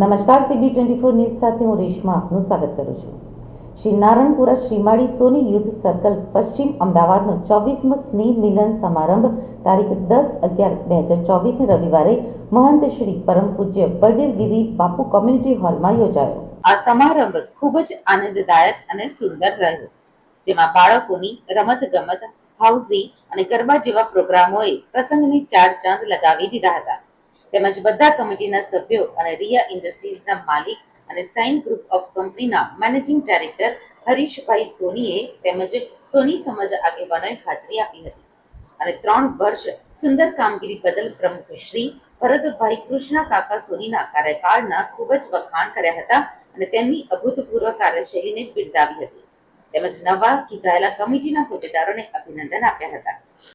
નમસ્કાર CB twenty four news સાથે હું રેશમા આપનું સ્વાગત કરું છું. શ્રી નારણપુરા શ્રીમાળી સોની યુદ્ધ સર્કલ પશ્ચિમ અમદાવાદનો ચોવીસમો સ્નેહ મિલન સમારંભ તારીખ દસ અગિયાર બે હજાર ચોવીસને રવિવારે મહંત શ્રી પરમ પૂજ્ય બળદેવગીરી બાપુ કોમ્યુનિટી હોલમાં યોજાયો. આ સમારંભ ખૂબ જ આનંદદાયક અને સુંદર રહ્યો, જેમાં બાળકોની રમત ગમત હાઉસી અને ગરબા જેવા પ્રોગ્રામોએ પ્રસંગની ચાર ચાંદ લગાવી દીધા હતા. તેમજ બધા કમિટીના સભ્યો અને રિયા ઇન્ડસ્ટ્રીઝના માલિક અને સાઇન ગ્રુપ ઓફ કંપનીના મેનેજિંગ ડાયરેક્ટર હરીશભાઈ સોનીએ તેમજ સોની સમાજ આગેવાનોએ હાજરી આપી હતી. અને ત્રણ વર્ષ સુંદર કામગીરી બદલ પ્રમુખ શ્રી ભરતભાઈ કૃષ્ણા કાકા સોનીના કાર્યકાળના ખૂબ જ વખાણ કર્યા હતા અને તેમની અભૂતપૂર્વ કાર્યશૈલીને બિરદાવી હતી. તેમજ નવા ચૂંટાયેલા કમિટીના હોદ્દેદારોને અભિનંદન આપ્યા હતા.